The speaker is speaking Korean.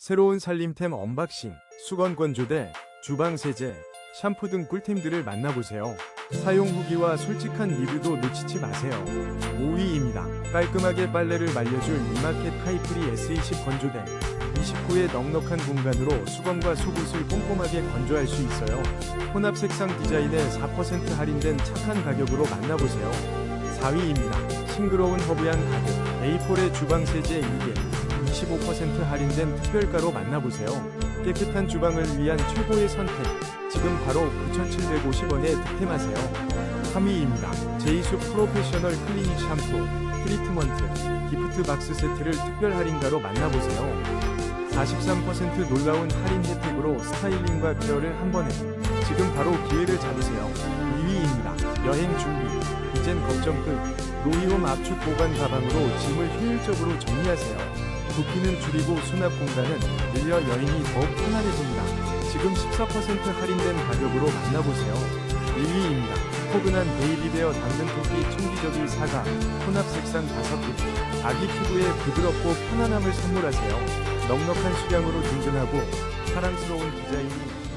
새로운 살림템 언박싱, 수건 건조대, 주방 세제, 샴푸 등 꿀템들을 만나보세요. 사용 후기와 솔직한 리뷰도 놓치지 마세요. 5위입니다. 깔끔하게 빨래를 말려줄 이마켓 카이프리 S20 건조대. 29의 넉넉한 공간으로 수건과 속옷을 꼼꼼하게 건조할 수 있어요. 혼합 색상 디자인에 4% 할인된 착한 가격으로 만나보세요. 4위입니다. 싱그러운 허브향 가득 A4의 주방 세제 2개 25% 할인된 특별가로 만나보세요. 깨끗한 주방을 위한 최고의 선택. 지금 바로 9,750원에 득템하세요. 3위입니다. 제이수 프로페셔널 클리닉 샴푸, 트리트먼트, 기프트 박스 세트를 특별 할인가로 만나보세요. 43% 놀라운 할인 혜택으로 스타일링과 케어를 한 번에. 지금 바로 기회를 잡으세요. 2위입니다. 여행 준비. 이젠 걱정 끝. 로이홈 압축 보관 가방으로 짐을 효율적으로 정리하세요. 부피는 줄이고 수납 공간은 늘려 여행이 더욱 편안해집니다. 지금 14% 할인된 가격으로 만나보세요. 1위입니다. 포근한 베이비베어 당근 토끼 총기적인 사과, 혼합 색상 5개. 아기 피부에 부드럽고 편안함을 선물하세요. 넉넉한 수량으로 든든하고 사랑스러운 디자인이